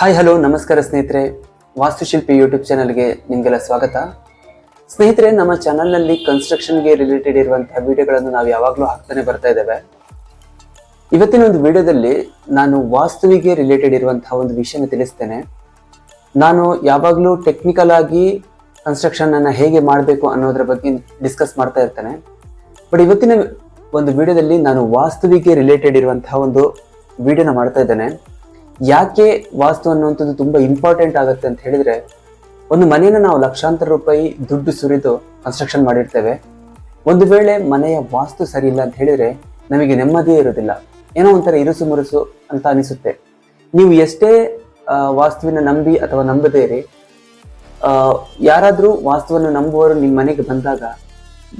Hi hello ನಮಸ್ಕಾರ ಸ್ನೇಹಿತರೆ. ವಾಸ್ತುಶಿಲ್ಪಿ ಯೂಟ್ಯೂಬ್ ಚಾನಲ್ಗೆ ನಿಮಗೆಲ್ಲ ಸ್ವಾಗತ. ಸ್ನೇಹಿತರೆ, ನಮ್ಮ ಚಾನಲ್ನಲ್ಲಿ ಕನ್ಸ್ಟ್ರಕ್ಷನ್ಗೆ ರಿಲೇಟೆಡ್ ಇರುವಂತಹ ವಿಡಿಯೋಗಳನ್ನು ನಾವು ಯಾವಾಗಲೂ ಹಾಕ್ತಾನೆ ಬರ್ತಾ ಇದ್ದೇವೆ. ಇವತ್ತಿನ ಒಂದು ವಿಡಿಯೋದಲ್ಲಿ ನಾನು ವಾಸ್ತುವಿಗೆ ರಿಲೇಟೆಡ್ ಇರುವಂತಹ ಒಂದು ವಿಷಯನ ತಿಳಿಸ್ತೇನೆ. ನಾನು ಯಾವಾಗಲೂ ಟೆಕ್ನಿಕಲ್ ಆಗಿ ಕನ್ಸ್ಟ್ರಕ್ಷನ್ ಅನ್ನ ಹೇಗೆ ಮಾಡಬೇಕು ಅನ್ನೋದ್ರ ಬಗ್ಗೆ ಡಿಸ್ಕಸ್ ಮಾಡ್ತಾ ಇರ್ತೇನೆ. ಬಟ್ ಇವತ್ತಿನ ಒಂದು ವಿಡಿಯೋದಲ್ಲಿ ನಾನು ವಾಸ್ತುವಿಗೆ ರಿಲೇಟೆಡ್ ಇರುವಂತಹ ಒಂದು ವಿಡಿಯೋನ ಮಾಡ್ತಾ ಇದ್ದೇನೆ. ಯಾಕೆ ವಾಸ್ತು ಅನ್ನುವಂಥದ್ದು ತುಂಬ ಇಂಪಾರ್ಟೆಂಟ್ ಆಗುತ್ತೆ ಅಂತ ಹೇಳಿದ್ರೆ, ಒಂದು ಮನೆಯನ್ನು ನಾವು ಲಕ್ಷಾಂತರ ರೂಪಾಯಿ ದುಡ್ಡು ಸುರಿದು ಕನ್ಸ್ಟ್ರಕ್ಷನ್ ಮಾಡಿರ್ತೇವೆ. ಒಂದು ವೇಳೆ ಮನೆಯ ವಾಸ್ತು ಸರಿ ಇಲ್ಲ ಅಂತ ಹೇಳಿದ್ರೆ ನಮಗೆ ನೆಮ್ಮದಿಯೇ ಇರೋದಿಲ್ಲ ಏನೋ ಒಂಥರ ಇರುಸು ಮುರುಸು ಅಂತ ಅನಿಸುತ್ತೆ. ನೀವು ಎಷ್ಟೇ ವಾಸ್ತುವಿನ ನಂಬಿ ಅಥವಾ ನಂಬದೇ ಇರಿ ಯಾರಾದರೂ ವಾಸ್ತುವನ್ನು ನಂಬುವವರು ನಿಮ್ಮ ಮನೆಗೆ ಬಂದಾಗ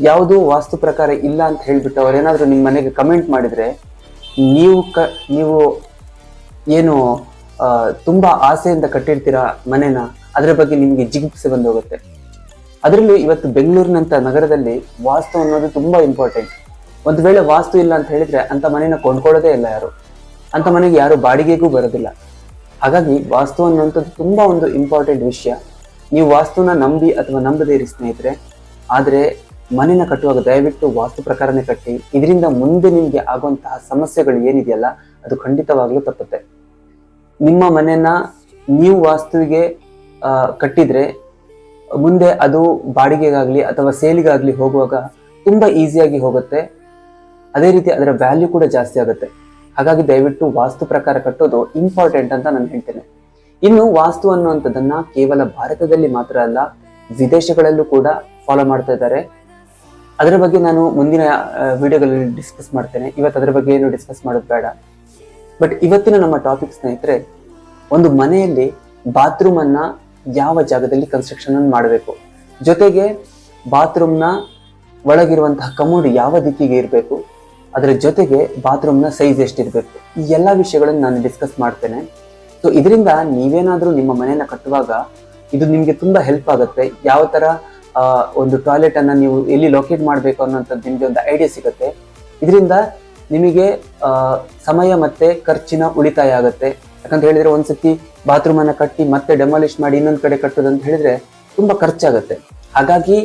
ಯಾವುದು ವಾಸ್ತು ಪ್ರಕಾರ ಇಲ್ಲ ಅಂತ ಹೇಳಿಬಿಟ್ಟು ಅವ್ರೇನಾದರೂ ನಿಮ್ಮ ಮನೆಗೆ ಕಮೆಂಟ್ ಮಾಡಿದರೆ, ನೀವು ಕ, ನೀವು ಏನು ತುಂಬಾ ಆಸೆಯಿಂದ ಕಟ್ಟಿರ್ತೀರಾ ಮನೆನ, ಅದರ ಬಗ್ಗೆ ನಿಮಗೆ ಜಿಗುಪ್ಸೆ ಬಂದೋಗುತ್ತೆ. ಅದರಲ್ಲೂ ಇವತ್ತು ಬೆಂಗಳೂರಿನಂತ ನಗರದಲ್ಲಿ ವಾಸ್ತು ಅನ್ನೋದು ತುಂಬಾ ಇಂಪಾರ್ಟೆಂಟ್ ಒಂದು ವೇಳೆ ವಾಸ್ತು ಇಲ್ಲ ಅಂತ ಹೇಳಿದ್ರೆ ಅಂತ ಮನೆನ ಕೊಂಡ್ಕೊಳ್ಳೋದೇ ಇಲ್ಲ ಯಾರು. ಅಂತ ಮನೆಗೆ ಯಾರು ಬಾಡಿಗೆಗೂ ಬರೋದಿಲ್ಲ. ಹಾಗಾಗಿ ವಾಸ್ತು ಅನ್ನುವಂಥದ್ದು ತುಂಬಾ ಒಂದು ಇಂಪಾರ್ಟೆಂಟ್ ವಿಷಯ. ನೀವು ವಾಸ್ತುನ ನಂಬಿ ಅಥವಾ ನಂಬದೇ ಇರಿ ಸ್ನೇಹಿತರೆ, ಆದ್ರೆ ಮನೆನ ಕಟ್ಟುವಾಗ ದಯವಿಟ್ಟು ವಾಸ್ತು ಪ್ರಕಾರನೇ ಕಟ್ಟಿ. ಇದರಿಂದ ಮುಂದೆ ನಿಮಗೆ ಆಗುವಂತಹ ಸಮಸ್ಯೆಗಳು ಏನಿದೆಯಲ್ಲ, ಅದು ಖಂಡಿತವಾಗ್ಲೂ ತಪ್ಪುತ್ತೆ. ನಿಮ್ಮ ಮನೆನ ನೀವು ವಾಸ್ತುವಿಗೆ ಕಟ್ಟಿದ್ರೆ ಮುಂದೆ ಅದು ಬಾಡಿಗೆಗಾಗ್ಲಿ ಅಥವಾ ಸೇಲಿಗಾಗ್ಲಿ ಹೋಗುವಾಗ ತುಂಬಾ ಈಸಿಯಾಗಿ ಹೋಗುತ್ತೆ. ಅದೇ ರೀತಿ ಅದರ ವ್ಯಾಲ್ಯೂ ಕೂಡ ಜಾಸ್ತಿ ಆಗುತ್ತೆ. ಹಾಗಾಗಿ ದಯವಿಟ್ಟು ವಾಸ್ತು ಪ್ರಕಾರ ಕಟ್ಟೋದು ಇಂಪಾರ್ಟೆಂಟ್ ಅಂತ ನಾನು ಹೇಳ್ತೇನೆ. ಇನ್ನು ವಾಸ್ತು ಅನ್ನುವಂಥದ್ದನ್ನ ಕೇವಲ ಭಾರತದಲ್ಲಿ ಮಾತ್ರ ಅಲ್ಲ, ವಿದೇಶಗಳಲ್ಲೂ ಕೂಡ ಫಾಲೋ ಮಾಡ್ತಾ ಇದ್ದಾರೆ. ಅದರ ಬಗ್ಗೆ ನಾನು ಮುಂದಿನ ವಿಡಿಯೋಗಳಲ್ಲಿ ಡಿಸ್ಕಸ್ ಮಾಡ್ತೇನೆ. ಇವತ್ತು ಅದರ ಬಗ್ಗೆ ಏನು ಡಿಸ್ಕಸ್ ಮಾಡೋದು ಬೇಡ. ಬಟ್ ಇವತ್ತಿನ ನಮ್ಮ ಟಾಪಿಕ್ ಸ್ನೇಹಿತರೆ, ಒಂದು ಮನೆಯಲ್ಲಿ ಬಾತ್ರೂಮ್ ಅನ್ನ ಯಾವ ಜಾಗದಲ್ಲಿ ಕನ್ಸ್ಟ್ರಕ್ಷನ್ ಅನ್ನು ಮಾಡಬೇಕು? ಜೊತೆಗೆ ಬಾತ್ರೂಮ್ನ ಒಳಗಿರುವಂತಹ ಕಮೋಡ್ ಯಾವ ದಿಕ್ಕಿಗೆ ಇರಬೇಕು? ಅದರ ಜೊತೆಗೆ ಬಾತ್ರೂಮ್ನ ಸೈಜ್ ಎಷ್ಟಿರಬೇಕು? ಈ ಎಲ್ಲ ವಿಷಯಗಳನ್ನು ನಾನು ಡಿಸ್ಕಸ್ ಮಾಡ್ತೇನೆ. ಸೊ ಇದರಿಂದ ನೀವೇನಾದರೂ ನಿಮ್ಮ ಮನೆಯನ್ನ ಕಟ್ಟುವಾಗ ಇದು ನಿಮಗೆ ತುಂಬಾ ಹೆಲ್ಪ್ ಆಗುತ್ತೆ. ಯಾವ ಥರ ಒಂದು ಟಾಯ್ಲೆಟ್ ಅನ್ನ ನೀವು ಎಲ್ಲಿ ಲೊಕೇಟ್ ಮಾಡಬೇಕು ಅನ್ನೋಂಥದ್ದು ನಿಮಗೆ ಒಂದು ಐಡಿಯಾ ಸಿಗುತ್ತೆ. ಇದರಿಂದ ನಿಮಗೆ ಸಮಯ ಮತ್ತೆ ಖರ್ಚಿನ ಉಳಿತಾಯ ಆಗುತ್ತೆ. ಯಾಕಂತ ಹೇಳಿದ್ರೆ ಒಂದ್ಸತಿ ಬಾತ್ರೂಮ್ ಅನ್ನ ಕಟ್ಟಿ ಮತ್ತೆ ಡೆಮಾಲಿಷ್ ಮಾಡಿ ಇನ್ನೊಂದು ಕಡೆ ಕಟ್ಟೋದು ಅಂತ ಹೇಳಿದ್ರೆ ತುಂಬಾ ಖರ್ಚಾಗುತ್ತೆ. ಹಾಗಾಗಿ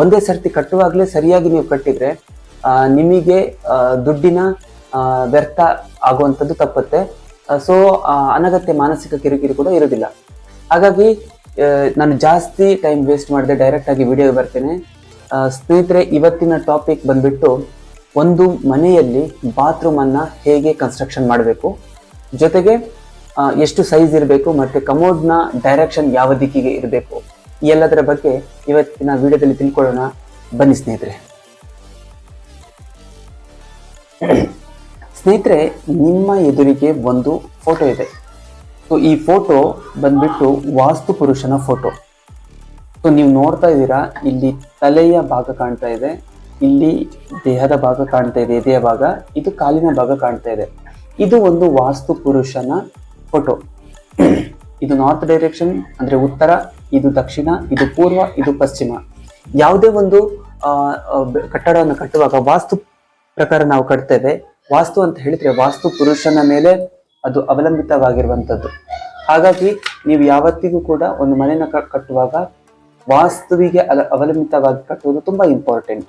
ಒಂದೇ ಸರ್ತಿ ಕಟ್ಟುವಾಗಲೇ ಸರಿಯಾಗಿ ನೀವು ಕಟ್ಟಿದ್ರೆ ನಿಮಗೆ ದುಡ್ಡಿನ ವ್ಯರ್ಥ ಆಗುವಂಥದ್ದು ತಪ್ಪುತ್ತೆ. ಸೊ ಅನಗತ್ಯ ಮಾನಸಿಕ ಕಿರಿಕಿರಿ ಕೂಡ ಇರೋದಿಲ್ಲ ಹಾಗಾಗಿ ನಾನು ಜಾಸ್ತಿ ಟೈಮ್ ವೇಸ್ಟ್ ಮಾಡದೆ ಡೈರೆಕ್ಟ್ ಆಗಿ ವಿಡಿಯೋ ಬರ್ತೇನೆ. ಸ್ನೇಹಿತರೆ, ಇವತ್ತಿನ ಟಾಪಿಕ್ ಬಂದ್ಬಿಟ್ಟು ಒಂದು ಮನೆಯಲ್ಲಿ ಬಾತ್ರೂಮ್ ಅನ್ನ ಹೇಗೆ ಕನ್ಸ್ಟ್ರಕ್ಷನ್ ಮಾಡಬೇಕು? ಜೊತೆಗೆ ಎಷ್ಟು ಸೈಜ್ ಇರಬೇಕು ಮತ್ತು ಕಮೋಡ್ನ ಡೈರೆಕ್ಷನ್ ಯಾವ ದಿಕ್ಕಿಗೆ ಇರಬೇಕು? ಎಲ್ಲದರ ಬಗ್ಗೆ ಇವತ್ತಿನ ವಿಡಿಯೋದಲ್ಲಿ ತಿಳ್ಕೊಳ್ಳೋಣ. ಬನ್ನಿ ಸ್ನೇಹಿತರೆ. ಸ್ನೇಹಿತರೆ, ನಿಮ್ಮ ಎದುರಿಗೆ ಒಂದು ಫೋಟೋ ಇದೆ. ಸೊ ಈ ಫೋಟೋ ಬಂದ್ಬಿಟ್ಟು ವಾಸ್ತು ಪುರುಷನ ಫೋಟೋ ಸೊ ನೀವು ನೋಡ್ತಾ ಇದ್ದೀರಾ, ಇಲ್ಲಿ ತಲೆಯ ಭಾಗ ಕಾಣ್ತಾ ಇದೆ. ಇಲ್ಲಿ ದೇಹದ ಭಾಗ ಕಾಣ್ತಾ ಇದೆ, ಎದೆಯ ಭಾಗ. ಇದು ಕಾಲಿನ ಭಾಗ ಕಾಣ್ತಾ ಇದೆ. ಇದು ಒಂದು ವಾಸ್ತು ಪುರುಷನ ಫೋಟೋ ಇದು ನಾರ್ತ್ ಡೈರೆಕ್ಷನ್ ಅಂದ್ರೆ ಉತ್ತರ, ಇದು ದಕ್ಷಿಣ, ಇದು ಪೂರ್ವ, ಇದು ಪಶ್ಚಿಮ. ಯಾವುದೇ ಒಂದು ಕಟ್ಟಡವನ್ನು ಕಟ್ಟುವಾಗ ವಾಸ್ತು ಪ್ರಕಾರ ನಾವು ಕಟ್ತೇವೆ ವಾಸ್ತು ಅಂತ ಹೇಳಿದ್ರೆ ವಾಸ್ತು ಪುರುಷನ ಮೇಲೆ ಅದು ಅವಲಂಬಿತವಾಗಿರುವಂಥದ್ದು. ಹಾಗಾಗಿ ನೀವು ಯಾವತ್ತಿಗೂ ಕೂಡ ಒಂದು ಮನೆಯನ್ನು ಕಟ್ಟುವಾಗ ವಾಸ್ತುವಿಗೆ ಅಲ, ಅವಲಂಬಿತವಾಗಿ ಕಟ್ಟುವುದು ತುಂಬಾ ಇಂಪಾರ್ಟೆಂಟ್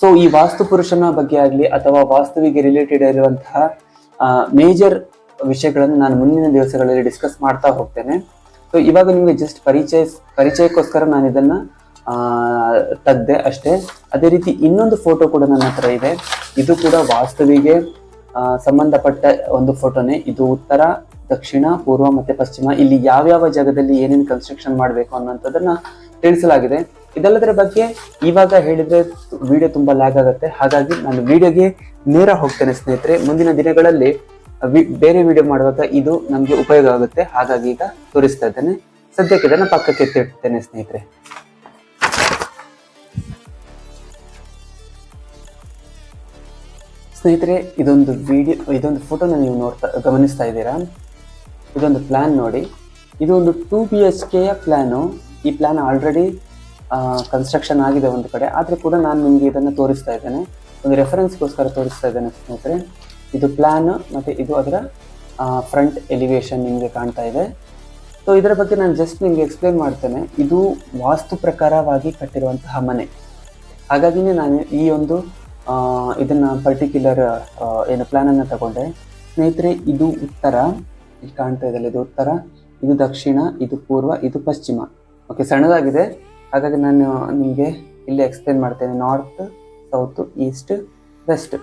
ಸೊ ಈ ವಾಸ್ತು ಪುರುಷನ ಬಗ್ಗೆ ಆಗಲಿ ಅಥವಾ ವಾಸ್ತುವಿಗೆ ರಿಲೇಟೆಡ್ ಇರುವಂತಹ ಮೇಜರ್ ವಿಷಯಗಳನ್ನು ನಾನು ಮುಂದಿನ ದಿವಸಗಳಲ್ಲಿ ಡಿಸ್ಕಸ್ ಮಾಡ್ತಾ ಹೋಗ್ತೇನೆ. ಸೊ ಇವಾಗ ನಿಮಗೆ ಜಸ್ಟ್ ಪರಿಚಯ, ಪರಿಚಯಕ್ಕೋಸ್ಕರ ನಾನು ಇದನ್ನು ತೆಗ್ದೆ ಅಷ್ಟೇ. ಅದೇ ರೀತಿ ಇನ್ನೊಂದು ಫೋಟೋ ಕೂಡ ನನ್ನ ಹತ್ರ ಇದೆ. ಇದು ಕೂಡ ವಾಸ್ತುವಿಗೆ ಸಂಬಂಧಪಟ್ಟ ಒಂದು ಫೋಟೋನೇ ಇದು ಉತ್ತರ, ದಕ್ಷಿಣ, ಪೂರ್ವ ಮತ್ತು ಪಶ್ಚಿಮ. ಇಲ್ಲಿ ಯಾವ್ಯಾವ ಜಾಗದಲ್ಲಿ ಏನೇನು ಕನ್ಸ್ಟ್ರಕ್ಷನ್ ಮಾಡಬೇಕು ಅನ್ನೋಂಥದ್ದನ್ನು ತಿಳಿಸಲಾಗಿದೆ. ಇದೆಲ್ಲದರ ಬಗ್ಗೆ ಇವಾಗ ಹೇಳಿದ್ರೆ ವಿಡಿಯೋ ತುಂಬಾ ಲ್ಯಾಗ್ ಆಗುತ್ತೆ. ಹಾಗಾಗಿ ನಾನು ವಿಡಿಯೋಗೆ ನೇರ ಹೋಗ್ತೇನೆ ಸ್ನೇಹಿತರೆ. ಮುಂದಿನ ದಿನಗಳಲ್ಲಿ ಬೇರೆ ವಿಡಿಯೋ ಮಾಡುವಾಗ ಇದು ನಮಗೆ ಉಪಯೋಗ ಆಗುತ್ತೆ. ಹಾಗಾಗಿ ಈಗ ತೋರಿಸ್ತಾ ಇದ್ದೇನೆ. ಸದ್ಯಕ್ಕೆ ಇದನ್ನ ಪಕ್ಕಕ್ಕೆ ಎತ್ತಿಡ್ತೇನೆ ಸ್ನೇಹಿತರೆ. ಸ್ನೇಹಿತರೆ, ಇದೊಂದು ವಿಡಿಯೋ ಇದೊಂದು ಫೋಟೋನ ನೀವು ನೋಡ್ತಾ, ಗಮನಿಸ್ತಾ ಇದ್ದೀರಾ? ಇದೊಂದು ಪ್ಲ್ಯಾನ್ ನೋಡಿ. ಇದು ಒಂದು ಟೂ ಬಿ ಎಚ್ ಕೆಯ ಪ್ಲ್ಯಾನು ಈ ಪ್ಲಾನ್ ಆಲ್ರೆಡಿ ಕನ್ಸ್ಟ್ರಕ್ಷನ್ ಆಗಿದೆ ಒಂದು ಕಡೆ. ಆದರೆ ಕೂಡ ನಾನು ನಿಮಗೆ ಇದನ್ನು ತೋರಿಸ್ತಾ ಇದ್ದೇನೆ. ಒಂದು ರೆಫರೆನ್ಸ್ಗೋಸ್ಕರ ತೋರಿಸ್ತಾ ಇದ್ದೇನೆ ಸ್ನೇಹಿತರೆ. ಇದು ಪ್ಲ್ಯಾನ್ ಮತ್ತು ಇದು ಅದರ ಫ್ರಂಟ್ ಎಲಿವೇಶನ್ ನಿಮಗೆ ಕಾಣ್ತಾ ಇದೆ. ಸೊ ಇದರ ಬಗ್ಗೆ ನಾನು ಜಸ್ಟ್ ನಿಮಗೆ ಎಕ್ಸ್ಪ್ಲೇನ್ ಮಾಡ್ತೇನೆ. ಇದು ವಾಸ್ತು ಪ್ರಕಾರವಾಗಿ ಕಟ್ಟಿರುವಂತಹ ಮನೆ. ಹಾಗಾಗಿನೇ ನಾನು ಈ ಒಂದು ಇದನ್ನು ಪರ್ಟಿಕ್ಯುಲರ್ ಏನು ಪ್ಲ್ಯಾನನ್ನು ತಗೊಂಡೆ. ಸ್ನೇಹಿತರೆ, ಇದು ಉತ್ತರ. ಇಲ್ಲಿ ಕಾಣ್ತಾ ಇದೆಲ್ಲ ಇದು ಉತ್ತರ. ಇದು ದಕ್ಷಿಣ, ಇದು ಪೂರ್ವ, ಇದು ಪಶ್ಚಿಮ. ಓಕೆ ಸಣ್ಣದಾಗಿದೆ. ಹಾಗಾಗಿ ನಾನು ನಿಮಗೆ ಇಲ್ಲಿ ಎಕ್ಸ್ಪ್ಲೇನ್ ಮಾಡ್ತೇನೆ north south east west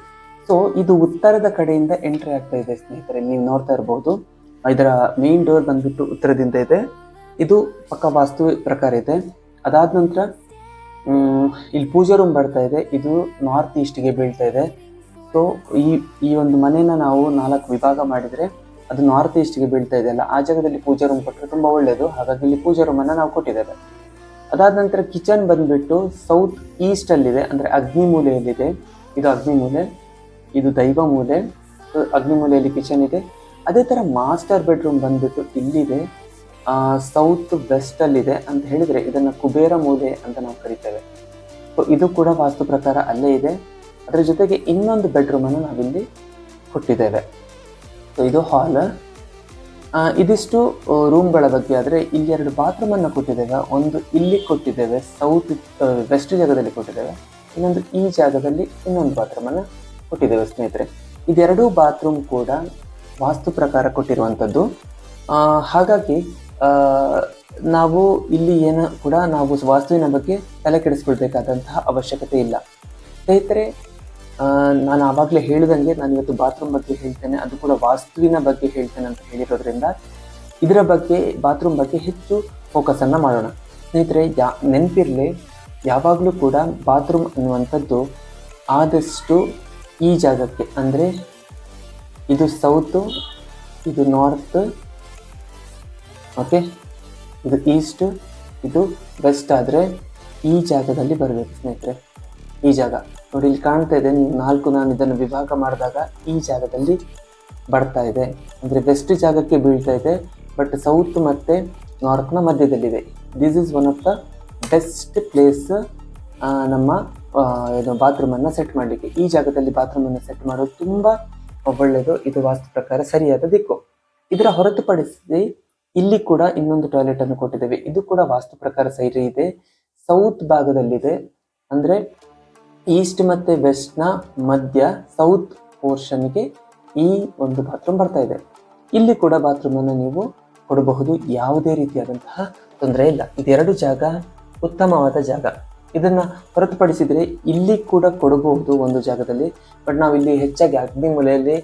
so ಇದು ಉತ್ತರದ ಕಡೆಯಿಂದ ಎಂಟ್ರಿ ಆಗ್ತಾ ಇದೆ ಸ್ನೇಹಿತರೆ. ನೀವು ನೋಡ್ತಾ ಇರ್ಬೋದು. ಇದರ ಮೇನ್ ಡೋರ್ ಬಂದ್ಬಿಟ್ಟು ಉತ್ತರದಿಂದ ಇದೆ. ಇದು ಪಕ್ಕ ವಾಸ್ತು ಪ್ರಕಾರ ಇದೆ. ಅದಾದ ನಂತರ ಇಲ್ಲಿ ಪೂಜಾ ರೂಮ್ ಬರ್ತಾ ಇದೆ. ಇದು ನಾರ್ತ್ ಈಸ್ಟ್ಗೆ ಬೀಳ್ತಾ ಇದೆ. ಸೊ ಈ ಈ ಒಂದು ಮನೆನ ನಾವು ನಾಲ್ಕು ವಿಭಾಗ ಮಾಡಿದರೆ ಅದು ನಾರ್ತ್ ಈಸ್ಟ್ಗೆ ಬೀಳ್ತಾ ಇದೆಯಲ್ಲ ಆ ಜಾಗದಲ್ಲಿ ಪೂಜಾ ರೂಮ್ ಕೊಟ್ಟರೆ ತುಂಬ ಒಳ್ಳೆಯದು ಹಾಗಾಗಿ ಇಲ್ಲಿ ಪೂಜಾ ರೂಮನ್ನು ನಾವು ಕೊಟ್ಟಿದ್ದೇವೆ. ಅದಾದ ನಂತರ ಕಿಚನ್ ಬಂದ್ಬಿಟ್ಟು ಸೌತ್ ಈಸ್ಟ್ ಅಲ್ಲಿದೆ, ಅಂದ್ರೆ ಅಗ್ನಿ ಮೂಲೆಯಲ್ಲಿದೆ ಇದು ಅಗ್ನಿ ಮೂಲೆ ಇದು ದೈವ ಮೂಲೆ ಅಗ್ನಿ ಮೂಲೆಯಲ್ಲಿ ಕಿಚನ್ ಇದೆ. ಅದೇ ತರ ಮಾಸ್ಟರ್ ಬೆಡ್ರೂಮ್ ಬಂದ್ಬಿಟ್ಟು ಇಲ್ಲಿದೆ. ಸೌತ್ ವೆಸ್ಟ್ ಅಲ್ಲಿದೆ ಅಂತ ಹೇಳಿದ್ರೆ ಇದನ್ನ ಕುಬೇರ ಮೂಲೆ ಅಂತ ನಾವು ಕರಿತೇವೆ. ಸೊ, ಇದು ಕೂಡ ವಾಸ್ತು ಪ್ರಕಾರ ಅಲ್ಲೇ ಇದೆ. ಅದರ ಜೊತೆಗೆ ಇನ್ನೊಂದು ಬೆಡ್ರೂಮನ್ನು ನಾವಿಲ್ಲಿ ಕೊಟ್ಟಿದ್ದೇವೆ ಸೊ, ಇದು ಹಾಲ್. ಇದಿಷ್ಟು ರೂಮ್ಗಳ ಬಗ್ಗೆ ಆದರೆ ಇಲ್ಲಿ ಎರಡು ಬಾತ್ರೂಮ್ ಅನ್ನು ಕೊಟ್ಟಿದ್ದೇವೆ. ಒಂದು ಇಲ್ಲಿ ಕೊಟ್ಟಿದ್ದೇವೆ, ಸೌತ್ ವೆಸ್ಟ್ ಜಾಗದಲ್ಲಿ ಕೊಟ್ಟಿದ್ದೇವೆ. ಇನ್ನೊಂದು ಈ ಜಾಗದಲ್ಲಿ ಇನ್ನೊಂದು ಬಾತ್ರೂಮ್ ಅನ್ನು ಕೊಟ್ಟಿದ್ದೇವೆ, ಸ್ನೇಹಿತರೆ. ಇದೆರಡೂ ಬಾತ್ರೂಮ್ ಕೂಡ ವಾಸ್ತು ಪ್ರಕಾರ ಕೊಟ್ಟಿರುವಂಥದ್ದು. ಹಾಗಾಗಿ ನಾವು ಇಲ್ಲಿ ಏನು ಕೂಡ ನಾವು ವಾಸ್ತುವಿನ ಬಗ್ಗೆ ತಲೆ ಕೆಡಿಸ್ಕೊಳ್ಬೇಕಾದಂತಹ ಅವಶ್ಯಕತೆ ಇಲ್ಲ. ಸ್ನೇಹಿತರೆ ನಾನು ಆವಾಗಲೇ ಹೇಳಿದಂಗೆ ನಾನು ಇವತ್ತು ಬಾತ್ರೂಮ್ ಬಗ್ಗೆ ಹೇಳ್ತೇನೆ. ಅದು ಕೂಡ ವಾಸ್ತುವಿನ ಬಗ್ಗೆ ಹೇಳ್ತೇನೆ ಅಂತ ಹೇಳಿರೋದ್ರಿಂದ ಇದರ ಬಗ್ಗೆ ಬಾತ್ರೂಮ್ ಬಗ್ಗೆ ಹೆಚ್ಚು ಫೋಕಸನ್ನು ಮಾಡೋಣ. ಸ್ನೇಹಿತರೆ, ಯಾ, ನೆನಪಿರಲಿ, ಯಾವಾಗಲೂ ಕೂಡ ಬಾತ್ರೂಮ್ ಅನ್ನುವಂಥದ್ದು ಆದಷ್ಟು ಈ ಜಾಗಕ್ಕೆ, ಅಂದರೆ ಇದು ಸೌತು ಇದು ನಾರ್ತ್ ಓಕೆ ಇದು ಈಸ್ಟ್ ಇದು ವೆಸ್ಟ್ ಆದರೆ ಈ ಜಾಗದಲ್ಲಿ ಬರಬೇಕು ಸ್ನೇಹಿತರೆ. ಈ ಜಾಗ. ನೋಡಿ ಇಲ್ಲಿ ಕಾಣ್ತಾ ಇದೆ, ನೀವು ನಾಲ್ಕು ನಾನು ಇದನ್ನು ವಿಭಾಗ ಮಾಡಿದಾಗ ಈ ಜಾಗದಲ್ಲಿ ಬರ್ತಾ ಇದೆ. ಅಂದರೆ ವೆಸ್ಟ್ ಜಾಗಕ್ಕೆ ಬೀಳ್ತಾ ಇದೆ ಬಟ್ ಸೌತ್ ಮತ್ತು ನಾರ್ತ್ನ ಮಧ್ಯದಲ್ಲಿದೆ. This is one of the best place ನಮ್ಮ ಏನು ಬಾತ್ರೂಮನ್ನು ಸೆಟ್ ಮಾಡಲಿಕ್ಕೆ. ಈ ಜಾಗದಲ್ಲಿ ಬಾತ್ರೂಮನ್ನು ಸೆಟ್ ಮಾಡೋದು ತುಂಬ ಒಳ್ಳೆಯದು ಇದು ವಾಸ್ತು ಪ್ರಕಾರ ಸರಿಯಾದ ದಿಕ್ಕು. ಇದರ ಹೊರತುಪಡಿಸಿ ಇಲ್ಲಿ ಕೂಡ ಇನ್ನೊಂದು ಟಾಯ್ಲೆಟನ್ನು ಕೊಟ್ಟಿದ್ದೇವೆ. ಇದು ಕೂಡ ವಾಸ್ತು ಪ್ರಕಾರ ಸರಿ ಇದೆ. ಸೌತ್ ಭಾಗದಲ್ಲಿದೆ. ಅಂದ್ರೆ ಈಸ್ಟ್ ಮತ್ತೆ ವೆಸ್ಟ್ನ ಮಧ್ಯ ಸೌತ್ ಪೋರ್ಷನ್ಗೆ ಈ ಒಂದು ಬಾತ್ರೂಮ್ ಬರ್ತಾ ಇದೆ. ಇಲ್ಲಿ ಕೂಡ ಬಾತ್ರೂಮ್ ಅನ್ನು ನೀವು ಕೊಡಬಹುದು. ಯಾವುದೇ ರೀತಿಯಾದಂತಹ ತೊಂದರೆ ಇಲ್ಲ. ಇದೆರಡು ಜಾಗ ಉತ್ತಮವಾದ ಜಾಗ. ಇದನ್ನ ಹೊರತುಪಡಿಸಿದರೆ ಇಲ್ಲಿ ಕೂಡ ಕೊಡಬಹುದು ಒಂದು ಜಾಗದಲ್ಲಿ. ಬಟ್ ನಾವು ಇಲ್ಲಿ ಹೆಚ್ಚಾಗಿ ಅಗ್ನಿ ಮೂಲೆಯಲ್ಲಿ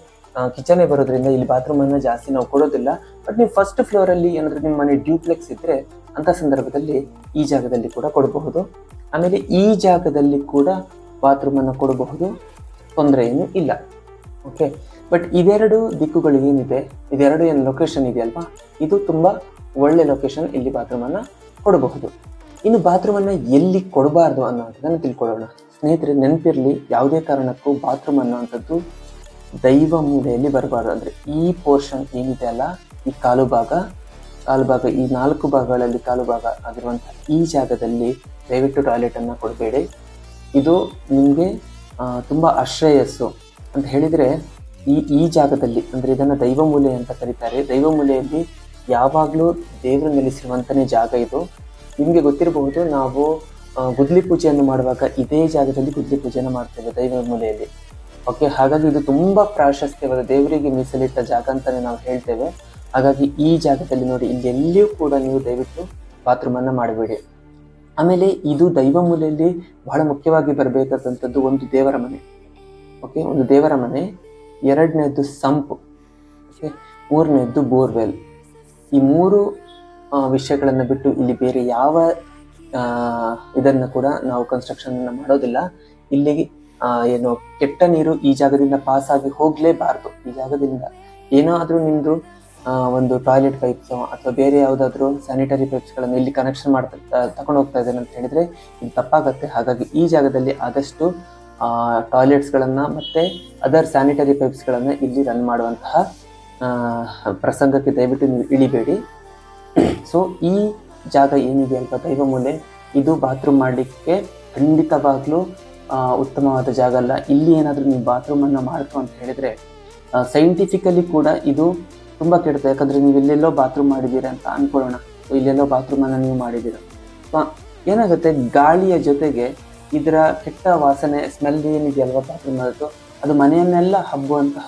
ಕಿಚನೇ ಬರೋದ್ರಿಂದ ಇಲ್ಲಿ ಬಾತ್ರೂಮ್ ಅನ್ನ ಜಾಸ್ತಿ ನಾವು ಕೊಡೋದಿಲ್ಲ. ಬಟ್ ನೀವು ಫಸ್ಟ್ ಫ್ಲೋರ್ ಅಲ್ಲಿ ಏನಾದ್ರೂ ನಿಮ್ಮ ಮನೆ ಡ್ಯೂಪ್ಲೆಕ್ಸ್ ಇದ್ದರೆ ಅಂತ ಸಂದರ್ಭದಲ್ಲಿ ಈ ಜಾಗದಲ್ಲಿ ಕೂಡ ಕೊಡಬಹುದು. ಆಮೇಲೆ ಈ ಜಾಗದಲ್ಲಿ ಕೂಡ ಬಾತ್ರೂಮ್ ಅನ್ನು ಕೊಡಬಹುದು ತೊಂದರೆ ಏನು ಇಲ್ಲ. ಓಕೆ ಬಟ್ ಇದೆರಡು ದಿಕ್ಕುಗಳು ಏನಿದೆ? ಇದೆರಡು ಏನು ಲೊಕೇಶನ್ ಇದೆಯಲ್ವಾ? ಇದು ತುಂಬ ಒಳ್ಳೆ ಲೊಕೇಶನ್ ಇಲ್ಲಿ ಬಾತ್ರೂಮ್ ಅನ್ನ ಕೊಡಬಹುದು. ಇನ್ನು ಬಾತ್ರೂಮ್ ಅನ್ನ ಎಲ್ಲಿ ಕೊಡಬಾರ್ದು ಅನ್ನೋದನ್ನ ತಿಳ್ಕೊಳ್ಳೋಣ. ಸ್ನೇಹಿತರೆ, ನೆನಪಿರ್ಲಿ, ಯಾವುದೇ ಕಾರಣಕ್ಕೂ ಬಾತ್ರೂಮ್ ಅನ್ನುವಂಥದ್ದು ದೈವ ಮೂಲೆಯಲ್ಲಿ ಬರಬಾರ್ದು. ಅಂದ್ರೆ ಈ ಪೋರ್ಷನ್ ಏನಿದೆ ಅಲ್ಲ, ಈ ಕಾಲು ಭಾಗ ಕಾಲು ಭಾಗ, ಈ ನಾಲ್ಕು ಭಾಗಗಳಲ್ಲಿ ಕಾಲು ಭಾಗ ಆಗಿರುವಂತಹ ಈ ಜಾಗದಲ್ಲಿ ದಯವಿಟ್ಟು ಟಾಯ್ಲೆಟ್ ಅನ್ನ ಕೊಡಬೇಡಿ. ಇದು ನಿಮಗೆ ತುಂಬ ಅಶ್ರೇಯಸ್ಸು ಅಂತ ಹೇಳಿದರೆ, ಈ ಈ ಜಾಗದಲ್ಲಿ, ಅಂದರೆ ಇದನ್ನು ದೈವ ಮೂಲೆ ಅಂತ ಕರೀತಾರೆ. ದೈವ ಮೂಲೆಯಲ್ಲಿ ಯಾವಾಗಲೂ ದೇವರು ನೆಲೆಸಿರುವಂಥನೇ ಜಾಗ ಇದು. ನಿಮಗೆ ಗೊತ್ತಿರಬಹುದು, ನಾವು ಗುದ್ಲಿ ಪೂಜೆಯನ್ನು ಮಾಡುವಾಗ ಇದೇ ಜಾಗದಲ್ಲಿ ಗುದ್ಲಿ ಪೂಜೆಯನ್ನು ಮಾಡ್ತೇವೆ ದೈವ ಮೂಲೆಯಲ್ಲಿ ಓಕೆ, ಹಾಗಾಗಿ ಇದು ತುಂಬ ಪ್ರಾಶಸ್ತ್ಯವಾದ, ದೇವರಿಗೆ ಮೀಸಲಿಟ್ಟ ಜಾಗ ಅಂತಲೇ ನಾವು ಹೇಳ್ತೇವೆ. ಹಾಗಾಗಿ ಈ ಜಾಗದಲ್ಲಿ ನೋಡಿ ಇಲ್ಲಿ ಎಲ್ಲಿಯೂ ಕೂಡ ನೀವು ದಯವಿಟ್ಟು ಬಾತ್ರೂಮನ್ನು ಮಾಡಬೇಡಿ. ಆಮೇಲೆ ಇದು ದೈವ ಮೂಲೆಯಲ್ಲಿ ಬಹಳ ಮುಖ್ಯವಾಗಿ ಬರಬೇಕಾದಂಥದ್ದು ಒಂದು ದೇವರ ಮನೆ. ಓಕೆ ಒಂದು ದೇವರ ಮನೆ. ಎರಡನೇದ್ದು ಸಂಪು. Okay ಮೂರನೇದ್ದು borewell. ಈ ಮೂರು ವಿಷಯಗಳನ್ನು ಬಿಟ್ಟು ಇಲ್ಲಿ ಬೇರೆ ಯಾವ ಇದನ್ನು ಕೂಡ ನಾವು ಕನ್ಸ್ಟ್ರಕ್ಷನ್ ಮಾಡೋದಿಲ್ಲ. ಇಲ್ಲಿ ಏನು ಕೆಟ್ಟ ನೀರು ಈ ಜಾಗದಿಂದ ಪಾಸ್ ಆಗಿ ಹೋಗಲೇಬಾರ್ದು. ಈ ಜಾಗದಿಂದ ಏನಾದರೂ ನಿಮ್ದು ಆ, ಒಂದು ಟಾಯ್ಲೆಟ್ ಪೈಪ್ಸ್ ಅಥವಾ ಬೇರೆ ಯಾವುದಾದ್ರೂ ಸ್ಯಾನಿಟರಿ ಪೈಪ್ಸ್ಗಳನ್ನು ಇಲ್ಲಿ ಕನೆಕ್ಷನ್ ಮಾಡ್ತಾ ತಗೊಂಡು ಹೋಗ್ತಾ ಇದ್ದೇನೆ ಅಂತ ಹೇಳಿದ್ರೆ ಇದು ತಪ್ಪಾಗುತ್ತೆ. ಹಾಗಾಗಿ ಈ ಜಾಗದಲ್ಲಿ ಆದಷ್ಟು ಟಾಯ್ಲೆಟ್ಸ್ಗಳನ್ನು ಮತ್ತು ಅದರ್ ಸ್ಯಾನಿಟರಿ ಪೈಪ್ಸ್ಗಳನ್ನು ಇಲ್ಲಿ ರನ್ ಮಾಡುವಂತಹ ಪ್ರಸಂಗಕ್ಕೆ ದಯವಿಟ್ಟು ನೀವು ಇಳಿಬೇಡಿ. ಸೊ ಈ ಜಾಗ ಏನಿದೆ ಅಲ್ವಾ ದೈವ ಮೂಲೆ, ಇದು ಬಾತ್ರೂಮ್ ಮಾಡಲಿಕ್ಕೆ ಖಂಡಿತವಾಗಲೂ ಉತ್ತಮವಾದ ಜಾಗ ಅಲ್ಲ. ಇಲ್ಲಿ ಏನಾದರೂ ನೀವು ಬಾತ್ರೂಮನ್ನು ಮಾಡ್ತು ಅಂತ ಹೇಳಿದರೆ ಸೈಂಟಿಫಿಕಲಿ ಕೂಡ ಇದು ತುಂಬ ಕೆಡುತ್ತೆ ಯಾಕಂದರೆ ನೀವು ಇಲ್ಲೆಲ್ಲೋ ಬಾತ್ರೂಮ್ ಮಾಡಿದ್ದೀರಾ ಅಂತ ಅಂದ್ಕೊಳ್ಳೋಣ ಇಲ್ಲೆಲ್ಲೋ ಬಾತ್ರೂಮನ್ನು ನೀವು ಮಾಡಿದ್ದೀರಾ. ಏನಾಗುತ್ತೆ? ಗಾಳಿಯ ಜೊತೆಗೆ ಇದರ ಕೆಟ್ಟ ವಾಸನೆ ಸ್ಮೆಲ್ ಏನಿದೆಯಲ್ವ ಬಾತ್ರೂಮ್ ಅದು ಅದು ಮನೆಯನ್ನೆಲ್ಲ ಹಬ್ಬುವಂತಹ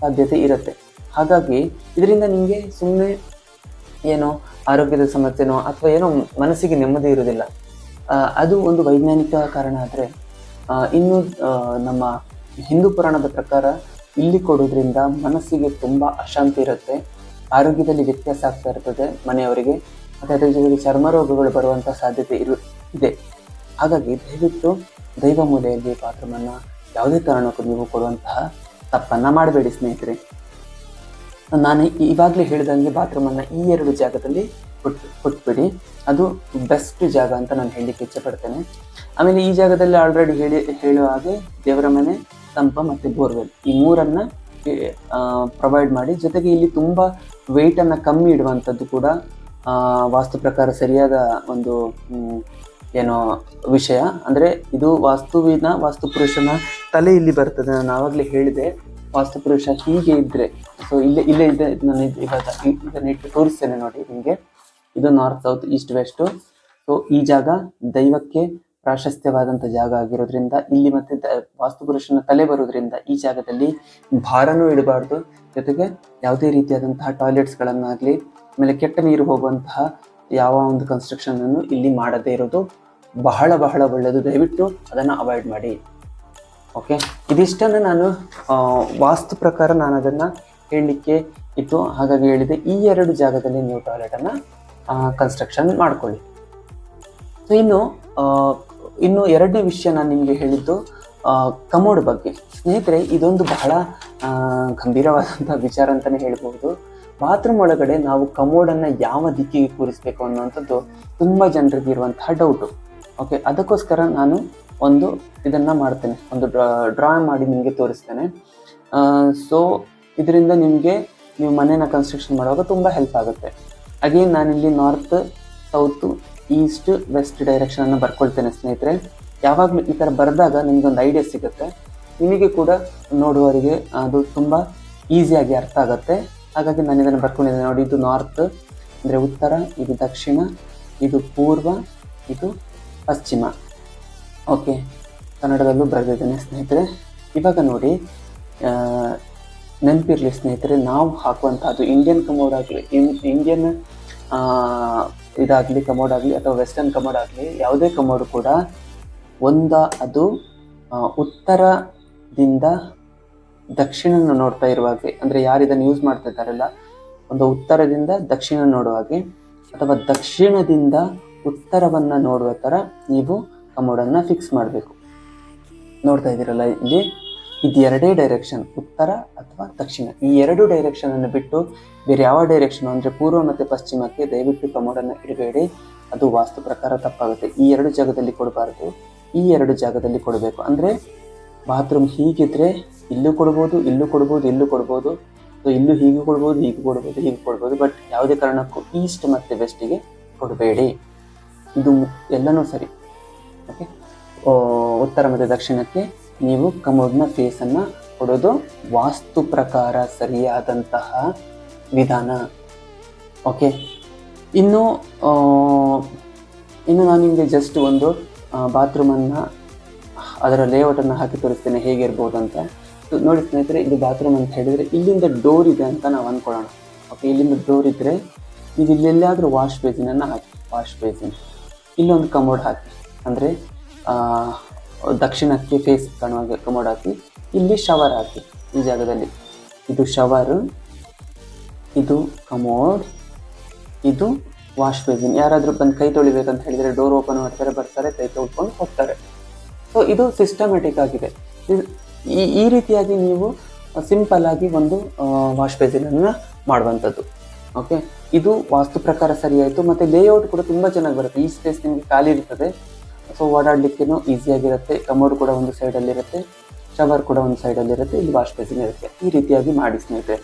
ಸಾಧ್ಯತೆ ಇರುತ್ತೆ. ಹಾಗಾಗಿ, ಇದರಿಂದ ನಿಮಗೆ ಸುಮ್ಮನೆ ಏನೋ ಆರೋಗ್ಯದ ಸಮಸ್ಯೆನೋ ಅಥವಾ ಏನೋ ಮನಸ್ಸಿಗೆ ನೆಮ್ಮದಿ ಇರೋದಿಲ್ಲ ಅದು ಒಂದು ವೈಜ್ಞಾನಿಕ ಕಾರಣ ಆದರೆ ಇನ್ನು ನಮ್ಮ ಹಿಂದೂ ಪುರಾಣದ ಪ್ರಕಾರ ಇಲ್ಲಿ ಕೊಡೋದ್ರಿಂದ ಮನಸ್ಸಿಗೆ ತುಂಬ ಅಶಾಂತಿ ಇರುತ್ತೆ, ಆರೋಗ್ಯದಲ್ಲಿ ವ್ಯತ್ಯಾಸ ಆಗ್ತಾ ಇರ್ತದೆ ಮನೆಯವರಿಗೆ. ಮತ್ತು ಅದರ ಜೊತೆಗೆ ಚರ್ಮ ರೋಗಗಳು ಬರುವಂಥ ಸಾಧ್ಯತೆ ಇರು, ಇದೆ. ಹಾಗಾಗಿ ದಯವಿಟ್ಟು ದೈವ ಮೂಲೆಯಲ್ಲಿ ಪಾತ್ರವನ್ನು ಯಾವುದೇ ಕಾರಣಕ್ಕೂ ನೀವು ಕೊಡುವಂತಹ ತಪ್ಪನ್ನು ಮಾಡಬೇಡಿ ಸ್ನೇಹಿತರೆ. ನಾನು ಇವಾಗಲೇ ಹೇಳಿದಂಗೆ ಬಾತ್ರೂಮನ್ನು ಈ ಎರಡು ಜಾಗದಲ್ಲಿ ಕೊಟ್ಟು ಕೊಟ್ಬಿಡಿ. ಅದು ಬೆಸ್ಟ್ ಜಾಗ ಅಂತ ನಾನು ಹೇಳಲಿಕ್ಕೆ ಇಚ್ಛೆಪಡ್ತೇನೆ ಆಮೇಲೆ ಈ ಜಾಗದಲ್ಲಿ ಆಲ್ರೆಡಿ ಹೇಳಿ, ಹೇಳುವ ಹಾಗೆ ದೇವರ ಮನೆ ತಂಪ ಮತ್ತು ಬೋರ್ವೆಲ್. ಈ ಮೂರನ್ನು ಪ್ರೊವೈಡ್ ಮಾಡಿ. ಜೊತೆಗೆ ಇಲ್ಲಿ ತುಂಬ ವೆಯ್ಟನ್ನು ಕಮ್ಮಿ ಇಡುವಂಥದ್ದು ಕೂಡ ವಾಸ್ತು ಪ್ರಕಾರ ಸರಿಯಾದ ಒಂದು ಏನೋ ವಿಷಯ. ಅಂದರೆ ಇದು ವಾಸ್ತುವಿನ, ವಾಸ್ತು ಪುರುಷನ ತಲೆ ಇಲ್ಲಿ ಬರ್ತದೆ ನಾನು ಆವಾಗಲೇ ಹೇಳಿದೆ. ವಾಸ್ತು ಪುರುಷ ಹೀಗೆ ಇದ್ದರೆ ಸೊ ಇಲ್ಲೇ ಇಲ್ಲೇ ಇದೆ ನಾನು ಇವಾಗ ಇದನ್ನ ಇಟ್ಟು ತೋರಿಸ್ತೇನೆ ನೋಡಿ ನಿಮಗೆ. ಇದು north south east west so ಈ ಜಾಗ ದೈವಕ್ಕೆ ಪ್ರಾಶಸ್ತ್ಯವಾದಂಥ ಜಾಗ ಆಗಿರೋದ್ರಿಂದ ಇಲ್ಲಿ ಮತ್ತೆ ವಾಸ್ತು ಪುರುಷನ ತಲೆ ಬರೋದ್ರಿಂದ ಈ ಜಾಗದಲ್ಲಿ ಭಾರನೂ ಇಡಬಾರ್ದು. ಜೊತೆಗೆ ಯಾವುದೇ ರೀತಿಯಾದಂತಹ ಟಾಯ್ಲೆಟ್ಸ್ಗಳನ್ನಾಗಲಿ ಆಮೇಲೆ ಕೆಟ್ಟ ನೀರು ಹೋಗುವಂತಹ ಯಾವ ಒಂದು ಕನ್ಸ್ಟ್ರಕ್ಷನ್ ಅನ್ನು ಇಲ್ಲಿ ಮಾಡದೇ ಇರೋದು. ಬಹಳ ಬಹಳ ಒಳ್ಳೆಯದು ದಯವಿಟ್ಟು ಅದನ್ನು ಅವಾಯ್ಡ್ ಮಾಡಿ. ಓಕೆ ಇದಿಷ್ಟನ್ನು ನಾನು ವಾಸ್ತು ಪ್ರಕಾರ ನಾನು ಅದನ್ನು ಹೇಳಲಿಕ್ಕೆ ಇತ್ತು. ಹಾಗಾಗಿ ಹೇಳಿದೆ, ಈ ಎರಡು ಜಾಗದಲ್ಲಿ ನೀವು ಟಾಯ್ಲೆಟನ್ನು ಕನ್ಸ್ಟ್ರಕ್ಷನ್ ಮಾಡ್ಕೊಳ್ಳಿ. ಸೊ ಇನ್ನು ಇನ್ನು ಎರಡನೇ ವಿಷಯ ನಾನು ನಿಮಗೆ ಹೇಳಿದ್ದು ಕಮೋಡ್ ಬಗ್ಗೆ. ಸ್ನೇಹಿತರೆ, ಇದೊಂದು ಬಹಳ ಗಂಭೀರವಾದಂಥ ವಿಚಾರ ಅಂತಲೇ ಹೇಳ್ಬೋದು ಬಾತ್ರೂಮ್ ಒಳಗಡೆ ನಾವು ಕಮೋಡನ್ನು ಯಾವ ದಿಕ್ಕಿಗೆ ಕೂರಿಸ್ಬೇಕು ಅನ್ನುವಂಥದ್ದು ತುಂಬ ಜನರಿಗೆ ಇರುವಂತಹ ಡೌಟು ಓಕೆ ಅದಕ್ಕೋಸ್ಕರ ನಾನು ಒಂದು ಇದನ್ನು ಮಾಡ್ತೇನೆ. ಒಂದು ಡ್ರಾ ಮಾಡಿ ನಿಮಗೆ ತೋರಿಸ್ತೇನೆ. ಸೊ ಇದರಿಂದ ನಿಮಗೆ ನೀವು ಮನೇನ ಕನ್ಸ್ಟ್ರಕ್ಷನ್ ಮಾಡುವಾಗ ತುಂಬ ಹೆಲ್ಪ್ ಆಗುತ್ತೆ. ಅಗೇನ್ ನಾನಿಲ್ಲಿ ನಾರ್ತ್ ಸೌತು ಈಸ್ಟ್ ವೆಸ್ಟ್ ಡೈರೆಕ್ಷನನ್ನು ಬರ್ಕೊಳ್ತೇನೆ ಸ್ನೇಹಿತರೆ. ಯಾವಾಗಲೂ ಈ ಥರ ಬರೆದಾಗ ನಿಮಗೊಂದು ಐಡಿಯಾ ಸಿಗುತ್ತೆ. ನಿಮಗೆ ಕೂಡ ನೋಡುವವರಿಗೆ ಅದು ತುಂಬ ಈಸಿಯಾಗಿ ಅರ್ಥ ಆಗುತ್ತೆ. ಹಾಗಾಗಿ ನಾನು ಇದನ್ನು ಬರ್ಕೊಂಡಿದ್ದೇನೆ ನೋಡಿ, ಇದು ನಾರ್ತ್ ಅಂದರೆ ಉತ್ತರ, ಇದು ದಕ್ಷಿಣ, ಇದು ಪೂರ್ವ, ಇದು ಪಶ್ಚಿಮ. ಓಕೆ ಕನ್ನಡದಲ್ಲೂ ಬರೆದಿದ್ದೇನೆ ಸ್ನೇಹಿತರೆ. ಇವಾಗ ನೋಡಿ ನೆನಪಿರಲಿ ಸ್ನೇಹಿತರೆ, ನಾವು ಹಾಕುವಂಥದ್ದು ಇಂಡಿಯನ್ ಕಮೋಡ್ ಆಗಲಿ ಇಂಡಿಯನ್ ಇದಾಗಲಿ ಕಮೋಡ್ ಆಗಲಿ ಅಥವಾ ವೆಸ್ಟರ್ನ್ ಕಮೋಡ್ ಆಗಲಿ, ಯಾವುದೇ ಕಮೋಡ್ ಕೂಡ ಒಂದ, ಅದು ಉತ್ತರದಿಂದ ದಕ್ಷಿಣನ ನೋಡ್ತಾ ಇರುವಾಗೆ ಅಂದರೆ ಯಾರು ಇದನ್ನು ಯೂಸ್ ಮಾಡ್ತಾ ಇದ್ದಾರಲ್ಲ, ಒಂದು ಉತ್ತರದಿಂದ ದಕ್ಷಿಣ ನೋಡುವಾಗೆ ಅಥವಾ ದಕ್ಷಿಣದಿಂದ ಉತ್ತರವನ್ನು ನೋಡುವ ಥರ ನೀವು ಕಮೋಡನ್ನು ಫಿಕ್ಸ್ ಮಾಡಬೇಕು. ನೋಡ್ತಾ ಇದ್ದೀರಲ್ಲ ಇಲ್ಲಿ ಇದು ಎರಡೇ ಡೈರೆಕ್ಷನ್ ಉತ್ತರ ಅಥವಾ ದಕ್ಷಿಣ. ಈ ಎರಡು ಡೈರೆಕ್ಷನ್ ಅನ್ನು ಬಿಟ್ಟು ಬೇರೆ ಯಾವ ಡೈರೆಕ್ಷನ್ ಅಂದರೆ ಪೂರ್ವ ಮತ್ತು ಪಶ್ಚಿಮಕ್ಕೆ ದಯವಿಟ್ಟು ಕಮೋಡನ್ನು ಇಡಬೇಡಿ. ಅದು ವಾಸ್ತು ಪ್ರಕಾರ ತಪ್ಪಾಗುತ್ತೆ. ಈ ಎರಡು ಜಾಗದಲ್ಲಿ ಕೊಡಬಾರ್ದು. ಈ ಎರಡು ಜಾಗದಲ್ಲಿ ಕೊಡಬೇಕು. ಅಂದರೆ ಬಾತ್ರೂಮ್ ಹೀಗಿದ್ರೆ ಇಲ್ಲೂ ಕೊಡ್ಬೋದು ಇಲ್ಲೂ ಕೊಡ್ಬೋದು ಇಲ್ಲೂ ಕೊಡ್ಬೋದು ಸೊ ಇಲ್ಲೂ ಹೀಗೆ ಕೊಡ್ಬೋದು ಹೀಗೆ ಕೊಡ್ಬೋದು ಹೀಗೆ ಕೊಡ್ಬೋದು ಬಟ್ ಯಾವುದೇ ಕಾರಣಕ್ಕೂ ಈಸ್ಟ್ ಮತ್ತು ವೆಸ್ಟಿಗೆ ಕೊಡಬೇಡಿ. ಇದು ಎಲ್ಲನೂ ಸರಿ. ಓಕೆ ಉತ್ತರ ಮತ್ತು ದಕ್ಷಿಣಕ್ಕೆ ನೀವು ಕಮೋಡ್ನ ಫೇಸನ್ನು ಕೊಡೋದು ವಾಸ್ತು ಪ್ರಕಾರ ಸರಿಯಾದಂತಹ ವಿಧಾನ. ಓಕೆ ಇನ್ನು ಇನ್ನು ನಾನು ನಿಮಗೆ ಜಸ್ಟ್ ಒಂದು ಬಾತ್ರೂಮನ್ನು ಅದರ ಲೇಔಟನ್ನು ಹಾಕಿ ತೋರಿಸ್ತೇನೆ ಹೇಗಿರ್ಬೋದು ಅಂತ ನೋಡಿ ಸ್ನೇಹಿತರೆ, ಇದು ಬಾತ್ರೂಮ್ ಅಂತ ಹೇಳಿದರೆ ಇಲ್ಲಿಂದ ಡೋರ್ ಇದೆ ಅಂತ ನಾವು ಅಂದ್ಕೊಳ್ಳೋಣ ಓಕೆ ಇಲ್ಲಿಂದ ಡೋರ್ ಇದ್ದರೆ ಇದು ಇಲ್ಲೆಲ್ಲಾದರೂ ವಾಶ್ ಬೇಸಿನನ್ನು ಹಾಕಿ ವಾಶ್ ಬೇಸಿನ್ ಇಲ್ಲೊಂದು ಕಮೋಡ್ ಹಾಕಿ. ಅಂದರೆ ದಕ್ಷಿಣಕ್ಕೆ ಫೇಸ್ ಕಾಣುವಾಗೆ ಕಮೋಡ್ ಹಾಕಿ, ಇಲ್ಲಿ ಶವರ್ ಹಾಕಿ ಈ ಜಾಗದಲ್ಲಿ. ಇದು ಶವರ್ ಇದು ಕಮೋಡ್ ಇದು ವಾಶ್ ಬೇಸಿನ್ ಯಾರಾದರೂ ಬಂದು ಕೈ ತೊಳಿಬೇಕಂತ ಹೇಳಿದರೆ ಡೋರ್ ಓಪನ್ ಮಾಡ್ತಾರೆ, ಬರ್ತಾರೆ, ಕೈ ತೊಳ್ಕೊಂಡು ಹೋಗ್ತಾರೆ. ಸೊ ಇದು ಸಿಸ್ಟಮೆಟಿಕ್ ಆಗಿದೆ. ಈ ಈ ರೀತಿಯಾಗಿ ನೀವು ಸಿಂಪಲ್ ಆಗಿ ಒಂದು ವಾಶ್ ಬೇಸಿನನ್ನು ಮಾಡುವಂಥದ್ದು. ಓಕೆ ಇದು ವಾಸ್ತು ಪ್ರಕಾರ ಸರಿಯಾಯಿತು, ಮತ್ತು ಲೇಔಟ್ ಕೂಡ ತುಂಬ ಚೆನ್ನಾಗಿ ಬರುತ್ತೆ. ಈ ಸ್ಪೇಸ್ ನಿಮಗೆ ಖಾಲಿ ಇರ್ತದೆ. ಸೊ ಓಡಾಡಲಿಕ್ಕೇನು ಈಸಿಯಾಗಿರುತ್ತೆ ಕಮೋಡ್ ಕೂಡ ಒಂದು ಸೈಡಲ್ಲಿರುತ್ತೆ ಶವರ್ ಕೂಡ ಒಂದು ಸೈಡಲ್ಲಿರುತ್ತೆ ಇಲ್ಲಿ ವಾಶ್ ಬೇಸಿನ್ ಇರುತ್ತೆ. ಈ ರೀತಿಯಾಗಿ ಮಾಡಿ ಸ್ನೇಹಿತರೆ.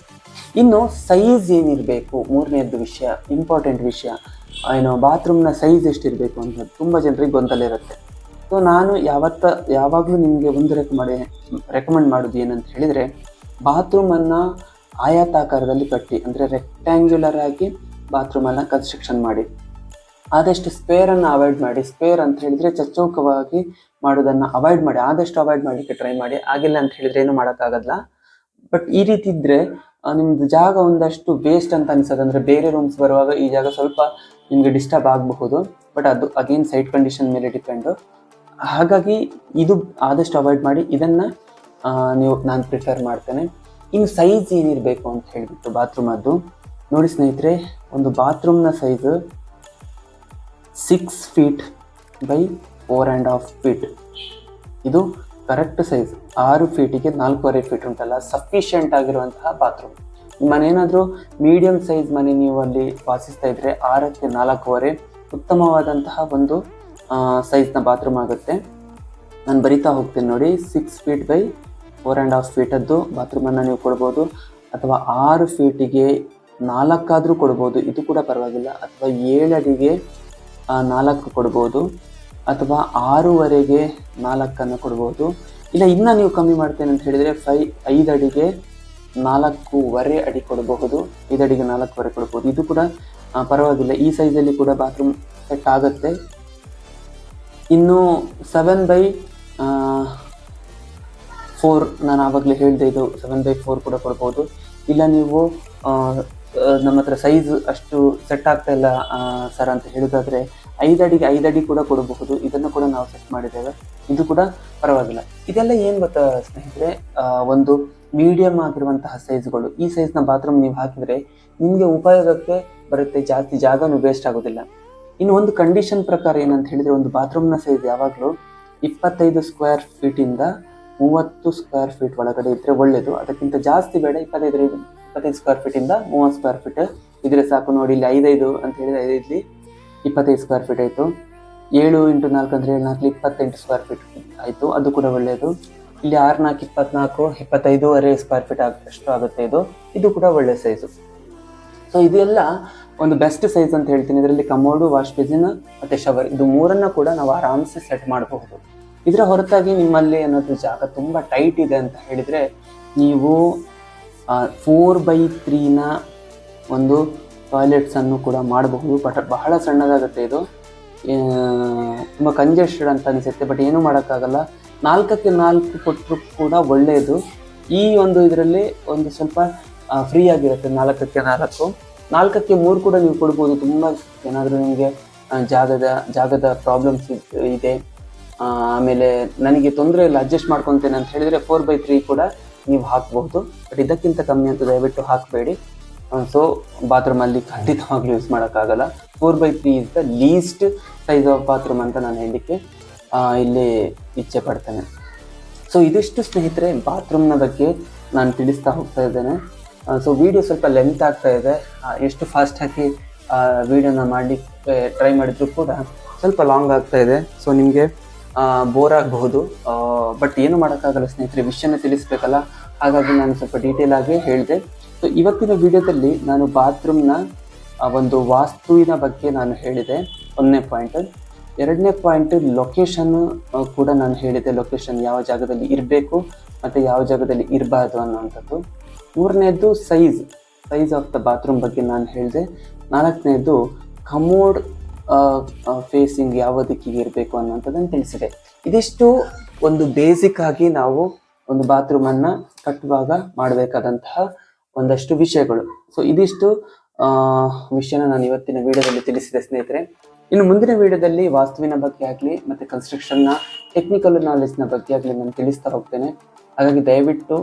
ಇನ್ನು ಸೈಜ್ ಏನಿರಬೇಕು? ಮೂರನೇದು ವಿಷಯ ಇಂಪಾರ್ಟೆಂಟ್ ವಿಷಯ. ಏನು ಬಾತ್ರೂಮ್ನ ಸೈಜ್ ಎಷ್ಟಿರಬೇಕು ಅಂತ ತುಂಬ ಜನರಿಗೆ ಗೊಂದಲ ಇರುತ್ತೆ. ಸೊ ನಾನು ಯಾವತ್ತ, ಯಾವಾಗಲೂ ನಿಮಗೆ ಒಂದು ಮಾಡಿ ರೆಕಮೆಂಡ್ ಮಾಡೋದು ಏನಂತ ಹೇಳಿದರೆ ಬಾತ್ರೂಮನ್ನು ಆಯಾತಾಕಾರದಲ್ಲಿ ಕಟ್ಟಿ, ಅಂದರೆ ರೆಕ್ಟ್ಯಾಂಗ್ಯುಲರ್ ಆಗಿ ಬಾತ್ರೂಮನ್ನು ಕನ್ಸ್ಟ್ರಕ್ಷನ್ ಮಾಡಿ. ಆದಷ್ಟು ಸ್ಪೇರನ್ನು ಅವಾಯ್ಡ್ ಮಾಡಿ. ಸ್ಪೇರ್ ಅಂತ ಹೇಳಿದ್ರೆ ಚಚ್ಚೌಕವಾಗಿ ಮಾಡೋದನ್ನು ಅವಾಯ್ಡ್ ಮಾಡಿ. ಆದಷ್ಟು ಅವಾಯ್ಡ್ ಮಾಡಲಿಕ್ಕೆ ಟ್ರೈ ಮಾಡಿ. ಆಗಿಲ್ಲ ಅಂತ ಹೇಳಿದ್ರೆ ಏನು ಮಾಡೋಕ್ಕಾಗಲ್ಲ. ಬಟ್ ಈ ರೀತಿ ಇದ್ರೆ ನಿಮ್ಮದು ಜಾಗ ಒಂದಷ್ಟು ವೇಸ್ಟ್ ಅಂತ ಅನ್ಸೋದು. ಅಂದ್ರೆ ಬೇರೆ ರೂಮ್ಸ್ ಬರುವಾಗ ಈ ಜಾಗ ಸ್ವಲ್ಪ ನಿಮ್ಗೆ ಡಿಸ್ಟರ್ಬ್ ಆಗಬಹುದು. ಬಟ್ ಅದು ಅಗೇನ್ ಸೈಟ್ ಕಂಡೀಷನ್ ಮೇಲೆ ಡಿಪೆಂಡು ಹಾಗಾಗಿ ಇದು ಆದಷ್ಟು ಅವಾಯ್ಡ್ ಮಾಡಿ. ಇದನ್ನ ನೀವು, ನಾನು ಪ್ರಿಫರ್ ಮಾಡ್ತೇನೆ. ಇನ್ನು ಸೈಜ್ ಏನಿರಬೇಕು ಅಂತ ಹೇಳಿಬಿಟ್ಟು ಬಾತ್ರೂಮ್ ಅದು. ನೋಡಿ ಸ್ನೇಹಿತರೆ, ಒಂದು ಬಾತ್ರೂಮ್ನ size six feet by four and half feet ಇದು ಕರೆಕ್ಟ್ ಸೈಜ್ ಆರು ಫೀಟಿಗೆ ನಾಲ್ಕೂವರೆ ಫೀಟ್ ಉಂಟಲ್ಲ ಸಫಿಷಿಯೆಂಟ್ ಆಗಿರುವಂತಹ ಬಾತ್ರೂಮ್ ನಿಮ್ಮ ಮನೆ ಏನಾದರೂ ಮೀಡಿಯಂ ಸೈಜ್ ಮನೆ ನೀವು ಅಲ್ಲಿ ವಾಸಿಸ್ತಾ ಇದ್ರೆ ಆರಕ್ಕೆ ನಾಲ್ಕೂವರೆ ಉತ್ತಮವಾದಂತಹ ಒಂದು ಸೈಜ್ನ ಬಾತ್ರೂಮ್ ಆಗುತ್ತೆ. ನಾನು ಬರಿತಾ ಹೋಗ್ತೀನಿ ನೋಡಿ six feet by four and half ಫೀಟದ್ದು ಬಾತ್ರೂಮನ್ನು ನೀವು ಕೊಡ್ಬೋದು. ಅಥವಾ ಆರು ಫೀಟಿಗೆ ನಾಲ್ಕಾದರೂ ಕೊಡ್ಬೋದು, ಇದು ಕೂಡ ಪರವಾಗಿಲ್ಲ. ಅಥವಾ ಏಳು ನಾಲ್ಕು ಕೊಡ್ಬೋದು ಅಥವಾ ಆರೂವರೆಗೆ ನಾಲ್ಕನ್ನು ಕೊಡ್ಬೋದು. ಇಲ್ಲ, ಇನ್ನೂ ನೀವು ಕಮ್ಮಿ ಮಾಡ್ತೇನೆ ಅಂತ ಹೇಳಿದರೆ ಫೈ, ಐದು ಅಡಿಗೆ ನಾಲ್ಕೂವರೆ ಅಡಿ ಕೊಡಬಹುದು. ಐದು ಅಡಿಗೆ ನಾಲ್ಕೂವರೆ ಕೊಡ್ಬೋದು. ಇದು ಕೂಡ ಪರವಾಗಿಲ್ಲ. ಈ ಸೈಜಲ್ಲಿ ಕೂಡ ಬಾತ್ರೂಮ್ ಸೆಟ್ ಆಗುತ್ತೆ. ಇನ್ನು ಸೆವೆನ್ ಬೈ ಫೋರ್ ನಾನು ಆವಾಗಲೇ ಹೇಳಿದೆ ಇದು. ಸೆವೆನ್ ಬೈ ಫೋರ್ ಕೂಡ ಕೊಡ್ಬೋದು. ಇಲ್ಲ, ನೀವು ನಮ್ಮ ಹತ್ರ ಸೈಜ್ ಅಷ್ಟು ಸೆಟ್ ಆಗ್ತಾ ಇಲ್ಲ ಸರ್ ಅಂತ ಹೇಳೋದಾದರೆ ಐದು ಅಡಿಗೆ ಐದು ಅಡಿ ಕೂಡ ಕೊಡಬಹುದು. ಇದನ್ನು ಕೂಡ ನಾವು ಸೆಟ್ ಮಾಡಿದ್ದೇವೆ. ಇದು ಕೂಡ ಪರವಾಗಿಲ್ಲ. ಇದೆಲ್ಲ ಏನು ಗೊತ್ತಾ ಸ್ನೇಹಿತರೆ? ಒಂದು ಮೀಡಿಯಂ ಆಗಿರುವಂತಹ ಸೈಜ್ಗಳು ಈ ಸೈಜ್ನ ಬಾತ್ರೂಮ್ ನೀವು ಹಾಕಿದರೆ ನಿಮಗೆ ಉಪಯೋಗಕ್ಕೆ ಬರುತ್ತೆ, ಜಾಸ್ತಿ ಜಾಗನೂ ವೇಸ್ಟ್ ಆಗೋದಿಲ್ಲ. ಇನ್ನು ಒಂದು ಕಂಡೀಷನ್ ಪ್ರಕಾರ ಏನಂತ ಹೇಳಿದರೆ ಒಂದು ಬಾತ್ರೂಮ್ನ ಸೈಜ್ ಯಾವಾಗಲೂ ಇಪ್ಪತ್ತೈದು ಸ್ಕ್ವೇರ್ ಫೀಟಿಂದ ಮೂವತ್ತು ಸ್ಕ್ವೇರ್ ಫೀಟ್ ಒಳಗಡೆ ಇದ್ದರೆ ಒಳ್ಳೆಯದು ಅದಕ್ಕಿಂತ ಜಾಸ್ತಿ ಬೇಡ ಇಪ್ಪತ್ತೈದು ಇಪ್ಪತ್ತೈದು ಸ್ಕ್ವೇರ್ ಫೀಟಿಂದ ಮೂವತ್ತು ಸ್ಕ್ವೇರ್ ಫೀಟ್ ಇದ್ರೆ ಸಾಕು ನೋಡಿ, ಇಲ್ಲಿ ಐದೈದು ಅಂತ ಹೇಳಿದ್ರೆ ಐದೈದು ಇಪ್ಪತ್ತೈದು ಸ್ಕ್ವೇರ್ ಫೀಟ್ ಆಯಿತು. ಏಳು ಇಂಟು ನಾಲ್ಕು ಅಂದರೆ ಏಳು ನಾಲ್ಕು ಇಪ್ಪತ್ತೆಂಟು ಸ್ಕ್ವೇರ್ ಫೀಟ್ ಆಯಿತು. ಅದು ಕೂಡ ಒಳ್ಳೆಯದು ಇಲ್ಲಿ ಆರು ನಾಲ್ಕು ಇಪ್ಪತ್ನಾಲ್ಕು ಇಪ್ಪತ್ತೈದೂವರೆ ಸ್ಕ್ವೇರ್ ಫೀಟ್ ಆಗ ಅಷ್ಟು ಆಗುತ್ತೆ ಇದು. ಇದು ಕೂಡ ಒಳ್ಳೆ ಸೈಜು ಸೊ ಇದೆಲ್ಲ ಒಂದು ಬೆಸ್ಟ್ ಸೈಜ್ ಅಂತ ಹೇಳ್ತೀನಿ. ಇದರಲ್ಲಿ ಕಮೋಡು ವಾಶ್ ಬೇಸಿನ್ ಮತ್ತು ಶವರ್ ಇದು ಮೂರನ್ನ ಕೂಡ ನಾವು ಆರಾಮ್ಸೆ ಸೆಟ್ ಮಾಡಬಹುದು. ಇದರ ಹೊರತಾಗಿ ನಿಮ್ಮಲ್ಲಿ ಏನಾದರೂ ಜಾಗ ತುಂಬ ಟೈಟ್ ಇದೆ ಅಂತ ಹೇಳಿದರೆ, ನೀವು ಫೋರ್ ಬೈ ತ್ರೀನ ಒಂದು ಟಾಯ್ಲೆಟ್ಸನ್ನು ಕೂಡ ಮಾಡಬಹುದು. ಬಟ್ ಬಹಳ ಸಣ್ಣದಾಗುತ್ತೆ ಇದು. ತುಂಬ ಕಂಜೆಸ್ಟೆಡ್ ಅಂತ ಅನಿಸುತ್ತೆ ಬಟ್ ಏನೂ ಮಾಡೋಕ್ಕಾಗಲ್ಲ. ನಾಲ್ಕಕ್ಕೆ ನಾಲ್ಕು ಕೊಟ್ಟರು ಕೂಡ ಒಳ್ಳೆಯದು ಈ ಒಂದು ಇದರಲ್ಲಿ ಒಂದು ಸ್ವಲ್ಪ ಫ್ರೀ ಆಗಿರುತ್ತೆ ನಾಲ್ಕಕ್ಕೆ ನಾಲ್ಕು. ನಾಲ್ಕಕ್ಕೆ ಮೂರು ಕೂಡ ನೀವು ಕೊಡ್ಬೋದು. ತುಂಬ ಏನಾದರೂ ನಿಮಗೆ ಜಾಗದ ಜಾಗದ ಪ್ರಾಬ್ಲಮ್ಸ್ ಇದೆ ಆಮೇಲೆ ನನಗೆ ತೊಂದರೆ ಇಲ್ಲ ಅಡ್ಜಸ್ಟ್ ಮಾಡ್ಕೊತೇನೆ ಅಂತ ಹೇಳಿದರೆ ಫೋರ್ ಬೈ ತ್ರೀ ಕೂಡ ನೀವು ಹಾಕಬಹುದು. ಬಟ್ ಇದಕ್ಕಿಂತ ಕಮ್ಮಿ ಅಂತ ದಯವಿಟ್ಟು ಹಾಕಬೇಡಿ. ಸೊ ಬಾತ್ರೂಮಲ್ಲಿ ಖಂಡಿತವಾಗ್ಲೂ ಯೂಸ್ ಮಾಡೋಕ್ಕಾಗಲ್ಲ. Four by three is the least size of bathroom ಅಂತ ನಾನು ಹೇಳಲಿಕ್ಕೆ ಇಲ್ಲಿ ಇಚ್ಛೆ ಪಡ್ತೇನೆ. ಸೊ ಇದಿಷ್ಟು ಸ್ನೇಹಿತರೆ ಬಾತ್ರೂಮ್ನ ಬಗ್ಗೆ ನಾನು ತಿಳಿಸ್ತಾ ಹೋಗ್ತಾ ಇದ್ದೇನೆ. ಸೊ ವಿಡಿಯೋ ಸ್ವಲ್ಪ ಲೆಂತ್ ಆಗ್ತಾ ಇದೆ. ಎಷ್ಟು ಫಾಸ್ಟ್ ಹಾಕಿ ವಿಡಿಯೋನ ಮಾಡಲಿಕ್ಕೆ ಟ್ರೈ ಮಾಡಿದ್ರು ಕೂಡ ಸ್ವಲ್ಪ ಲಾಂಗ್ ಆಗ್ತಾ ಇದೆ. ಸೊ ನಿಮಗೆ ಬೋರ್ ಆಗಬಹುದು. ಬಟ್ ಏನು ಮಾಡೋಕ್ಕಾಗಲ್ಲ ಸ್ನೇಹಿತರೆ, ವಿಷಯನ ತಿಳಿಸ್ಬೇಕಲ್ಲ? ಹಾಗಾಗಿ ನಾನು ಸ್ವಲ್ಪ ಡೀಟೇಲ್ ಆಗಿ ಹೇಳಿದೆ. ಸೊ ಇವತ್ತಿನ ವಿಡಿಯೋದಲ್ಲಿ ನಾನು ಬಾತ್ರೂಮ್ನ ಒಂದು ವಾಸ್ತುವಿನ ಬಗ್ಗೆ ನಾನು ಹೇಳಿದೆ. ಒಂದನೇ ಪಾಯಿಂಟ್ ಎರಡನೇ ಪಾಯಿಂಟ್ ಲೊಕೇಶನ್ ಕೂಡ ನಾನು ಹೇಳಿದೆ. ಲೊಕೇಶನ್ ಯಾವ ಜಾಗದಲ್ಲಿ ಇರಬೇಕು ಮತ್ತು ಯಾವ ಜಾಗದಲ್ಲಿ ಇರಬಾರ್ದು ಅನ್ನೋವಂಥದ್ದು. ಮೂರನೇದು size size of the bathroom ಬಗ್ಗೆ ನಾನು ಹೇಳಿದೆ. ನಾಲ್ಕನೇದು ಕಮೋಡ್ ಫೇಸಿಂಗ್ ಯಾವ ದಿಕ್ಕಿಗೆ ಇರಬೇಕು ಅನ್ನೋಂಥದ್ದನ್ನು ತಿಳಿಸಿದೆ. ಇದಿಷ್ಟು ಒಂದು ಬೇಸಿಕ್ ಆಗಿ ನಾವು ಒಂದು ಬಾತ್ರೂಮ್ ಅನ್ನ ಕಟ್ಟುವಾಗ ಮಾಡಬೇಕಾದಂತಹ ಒಂದಷ್ಟು ವಿಷಯಗಳು. ಸೊ ಇದಿಷ್ಟು ವಿಷಯನ ನಾನು ಇವತ್ತಿನ ವಿಡಿಯೋದಲ್ಲಿ ತಿಳಿಸಿದೆ ಸ್ನೇಹಿತರೆ. ಇನ್ನು ಮುಂದಿನ ವಿಡಿಯೋದಲ್ಲಿ ವಾಸ್ತುವಿನ ಬಗ್ಗೆ ಆಗಲಿ, ಮತ್ತು ಕನ್ಸ್ಟ್ರಕ್ಷನ್ನ ಟೆಕ್ನಿಕಲ್ ನಾಲೆಜ್ನ ಬಗ್ಗೆ ಆಗಲಿ ನಾನು ತಿಳಿಸ್ತಾ ಹೋಗ್ತೇನೆ. ಹಾಗಾಗಿ ದಯವಿಟ್ಟು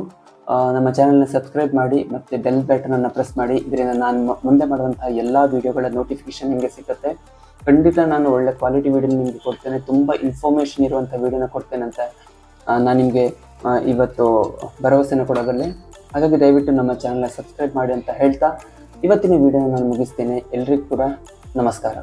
ನಮ್ಮ ಚಾನಲ್ನ ಸಬ್ಸ್ಕ್ರೈಬ್ ಮಾಡಿ, ಮತ್ತು ಬೆಲ್ ಬಟನನ್ನು ಪ್ರೆಸ್ ಮಾಡಿ. ಇದರಿಂದ ನಾನು ಮುಂದೆ ಮಾಡುವಂತಹ ಎಲ್ಲ ವಿಡಿಯೋಗಳ ನೋಟಿಫಿಕೇಶನ್ ನಿಮಗೆ ಸಿಗುತ್ತೆ. ಖಂಡಿತ ನಾನು ಒಳ್ಳೆ ಕ್ವಾಲಿಟಿ ವಿಡಿಯೋ ನಿಮಗೆ ಕೊಡ್ತೇನೆ. ತುಂಬ ಇನ್ಫಾರ್ಮೇಷನ್ ಇರುವಂಥ ವೀಡಿಯೋನ ಕೊಡ್ತೇನೆ ಅಂತ ನಾನು ನಿಮಗೆ ಇವತ್ತು ಭರವಸೆನ ಕೊಡಬಲ್ಲೆ ಹಾಗಾಗಿ ದಯವಿಟ್ಟು ನಮ್ಮ ಚಾನಲ್ನ ಸಬ್ಸ್ಕ್ರೈಬ್ ಮಾಡಿ ಅಂತ ಹೇಳ್ತಾ, ಇವತ್ತಿನ ವಿಡಿಯೋನ ನಾನು ಮುಗಿಸ್ತೇನೆ. ಎಲ್ರಿಗೂ ಕೂಡ ನಮಸ್ಕಾರ.